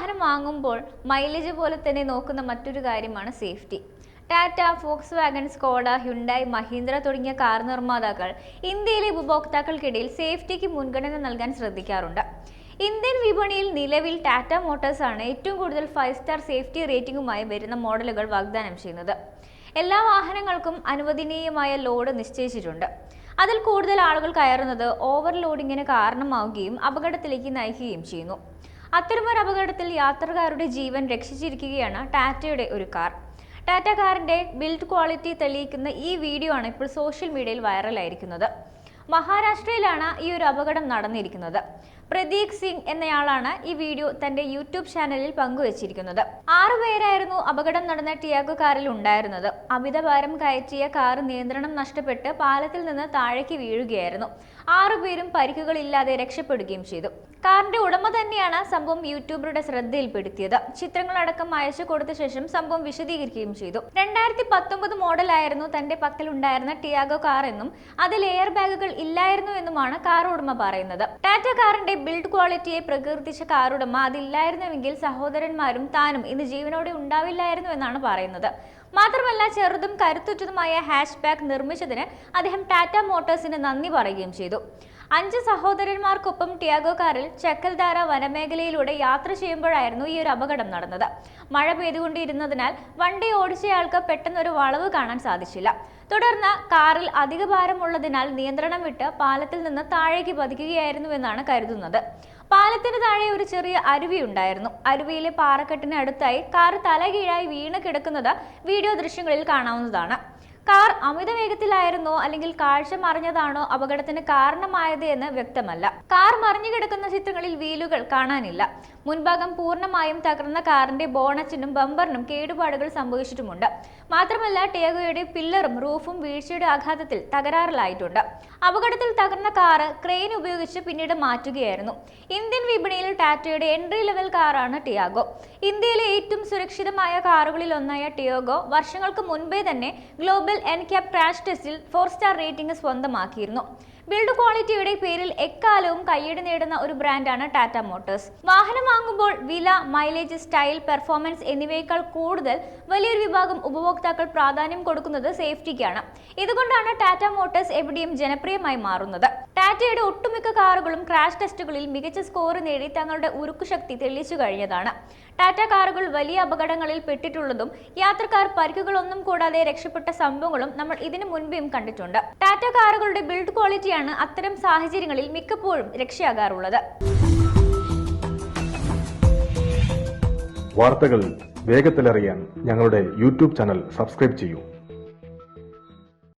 വാഹനം വാങ്ങുമ്പോൾ മൈലേജ് പോലെ തന്നെ നോക്കുന്ന മറ്റൊരു കാര്യമാണ് safety Tata Volkswagen Skoda Hyundai Mahindra തുടങ്ങിയ കാർ നിർമ്മാതാക്കൾ ഇന്ത്യയിലെ ഉപഭോക്താക്കൾക്കിടയിൽ സേഫ്റ്റിക്ക് മുൻഗണന നൽകാൻ ശ്രദ്ധിക്കാറുണ്ട്. ഇന്ത്യൻ വിപണിയിൽ നിലവിൽ ടാറ്റ മോട്ടോഴ്സ് ആണ് ഏറ്റവും കൂടുതൽ ഫൈവ് സ്റ്റാർ സേഫ്റ്റി റേറ്റിംഗുമായി വരുന്ന മോഡലുകൾ വാഗ്ദാനം ചെയ്യുന്നത്. എല്ലാ വാഹനങ്ങൾക്കും അനുവദനീയമായ ലോഡ് നിശ്ചയിച്ചിട്ടുണ്ട്. അതിൽ കൂടുതൽ ആളുകൾ കയറുന്നത് ഓവർലോഡിങ്ങിന് കാരണമാവുകയും അപകടത്തിലേക്ക് നയിക്കുകയും ചെയ്യുന്നു. അത്തരമൊരു അപകടത്തിൽ യാത്രക്കാരുടെ ജീവൻ രക്ഷിച്ചിരിക്കുകയാണ് ടാറ്റയുടെ ഒരു കാർ. ടാറ്റ കാറിന്റെ ബിൽഡ് ക്വാളിറ്റി തെളിയിക്കുന്ന ഈ വീഡിയോ ആണ് ഇപ്പോൾ സോഷ്യൽ മീഡിയയിൽ വൈറലായിരിക്കുന്നത്. മഹാരാഷ്ട്രയിലാണ് ഈ ഒരു അപകടം നടന്നിരിക്കുന്നത്. പ്രതീക് സിംഗ് എന്നയാളാണ് ഈ വീഡിയോ തന്റെ യൂട്യൂബ് ചാനലിൽ പങ്കുവച്ചിരിക്കുന്നത്. ആറുപേരായിരുന്നു അപകടം നടന്ന ടിയാഗോ കാറിൽ ഉണ്ടായിരുന്നത്. അമിത ഭാരം കയറ്റിയ കാർ നിയന്ത്രണം നഷ്ടപ്പെട്ട് പാലത്തിൽ നിന്ന് താഴേക്ക് വീഴുകയായിരുന്നു. ആറുപേരും പരിക്കുകളില്ലാതെ രക്ഷപ്പെടുകയും ചെയ്തു. കാറിന്റെ ഉടമ തന്നെയാണ് സംഭവം യൂട്യൂബറുടെ ശ്രദ്ധയിൽപ്പെടുത്തിയത്. ചിത്രങ്ങളടക്കം അയച്ചു കൊടുത്ത ശേഷം സംഭവം വിശദീകരിക്കുകയും ചെയ്തു. രണ്ടായിരത്തി പത്തൊമ്പത് മോഡലായിരുന്നു തന്റെ പക്കലുണ്ടായിരുന്ന ടിയാഗോ കാർ എന്നും അതിൽ എയർ ബാഗുകൾ ഇല്ലായിരുന്നു എന്നുമാണ് കാർ ഉടമ പറയുന്നത്. ടാറ്റ കാറിന്റെ ബിൽഡ് ക്വാളിറ്റിയെ പ്രകീർത്തിച്ച കാർ ഉടമ അതില്ലായിരുന്നുവെങ്കിൽ സഹോദരന്മാരും താനും ഇന്ന് ജീവനോടെ ഉണ്ടാവില്ലായിരുന്നു എന്നാണ് പറയുന്നത്. മാത്രമല്ല ചെറുതും കരുത്തുറ്റതുമായ ഹാഷ് ബാഗ് നിർമ്മിച്ചതിന് അദ്ദേഹം ടാറ്റ മോട്ടോഴ്സിന് നന്ദി പറയുകയും ചെയ്തു. അഞ്ച് സഹോദരന്മാർക്കൊപ്പം ടിയാഗോ കാറിൽ ചക്കൽധാര വനമേഖലയിലൂടെ യാത്ര ചെയ്യുമ്പോഴായിരുന്നു ഈ ഒരു അപകടം നടന്നത്. മഴ പെയ്തുകൊണ്ടിരുന്നതിനാൽ വണ്ടി ഓടിച്ചയാൾക്ക് പെട്ടെന്നൊരു വളവ് കാണാൻ സാധിച്ചില്ല. തുടർന്ന് കാറിൽ അധിക ഭാരമുള്ളതിനാൽ നിയന്ത്രണം വിട്ട് പാലത്തിൽ നിന്ന് താഴേക്ക് പതിക്കുകയായിരുന്നുവെന്നാണ് കരുതുന്നത്. പാലത്തിന് താഴെ ഒരു ചെറിയ അരുവി ഉണ്ടായിരുന്നു. അരുവിയിലെ പാറക്കെട്ടിന് അടുത്തായി കാർ തലകീഴായി വീണ് കിടക്കുന്നത് വീഡിയോ ദൃശ്യങ്ങളിൽ കാണാവുന്നതാണ്. കാർ അമിത വേഗത്തിലായിരുന്നോ അല്ലെങ്കിൽ കാഴ്ച മറിഞ്ഞതാണോ അപകടത്തിന് കാരണമായത് എന്ന് വ്യക്തമല്ല. കാർ മറിഞ്ഞു കിടക്കുന്ന ചിത്രങ്ങളിൽ വീലുകൾ കാണാനില്ല. മുൻഭാഗം പൂർണമായും തകർന്ന കാറിന്റെ ബോണറ്റിനും ബമ്പറിനും കേടുപാടുകൾ സംഭവിച്ചിട്ടുമുണ്ട്. മാത്രമല്ല ടേഗോയുടെ പില്ലറും റൂഫും വീഴ്ചയുടെ ആഘാതത്തിൽ തകരാറിലായിട്ടുണ്ട്. അപകടത്തിൽ തകർന്ന കാറ് ക്രെയിൻ ഉപയോഗിച്ച് പിന്നീട് മാറ്റുകയായിരുന്നു. ഇന്ത്യൻ വിപണിയിൽ ടാറ്റയുടെ എൻട്രി ലെവൽ കാറാണ് ടിയാഗോ. ഇന്ത്യയിലെ ഏറ്റവും സുരക്ഷിതമായ കാറുകളിൽ ഒന്നായ ടിയാഗോ വർഷങ്ങൾക്ക് മുൻപേ തന്നെ ഗ്ലോബൽ എൻക്യാപ് ക്രാഷ് ടെസ്റ്റിൽ ഫോർ സ്റ്റാർ റേറ്റിംഗ് സ്വന്തമാക്കിയിരുന്നു. ബിൽഡ് ക്വാളിറ്റിയുടെ പേരിൽ എക്കാലവും കയ്യടി നേടുന്ന ഒരു ബ്രാൻഡാണ് ടാറ്റ മോട്ടോഴ്സ് വാഹനം വാങ്ങുമ്പോൾ വില മൈലേജ് സ്റ്റൈൽ പെർഫോമൻസ് എന്നിവയേക്കാൾ കൂടുതൽ വലിയൊരു വിഭാഗം ഉപഭോക്താക്കൾ പ്രാധാന്യം കൊടുക്കുന്നത് സേഫ്റ്റിക്കാണ് ഇതുകൊണ്ടാണ് ടാറ്റ മോട്ടോഴ്സ് എവിടെയും ജനപ്രിയമായി മാറുന്നത്. ടാറ്റയുടെ ഒട്ടുമിക്ക കാറുകളും ക്രാഷ് ടെസ്റ്റുകളിൽ മികച്ച സ്കോർ നേടി തങ്ങളുടെ ഉരുക്കുശക്തി തെളിയിച്ചു കഴിഞ്ഞതാണ്. ടാറ്റ കാറുകൾ വലിയ അപകടങ്ങളിൽ പെട്ടിട്ടുള്ളതും യാത്രക്കാർ പരിക്കുകളൊന്നും കൂടാതെ രക്ഷപ്പെട്ട സംഭവങ്ങളും നമ്മൾ ഇതിനു മുൻപേയും കണ്ടിട്ടുണ്ട്. ടാറ്റ കാറുകളുടെ ബിൽഡ് ക്വാളിറ്റിയാണ് അത്തരം സാഹചര്യങ്ങളിൽ മിക്കപ്പോഴും രക്ഷയാകാറുള്ളത്. വാർത്തകൾ വേഗത്തിലറിയാൻ ഞങ്ങളുടെ യൂട്യൂബ് ചാനൽ സബ്സ്ക്രൈബ് ചെയ്യൂ.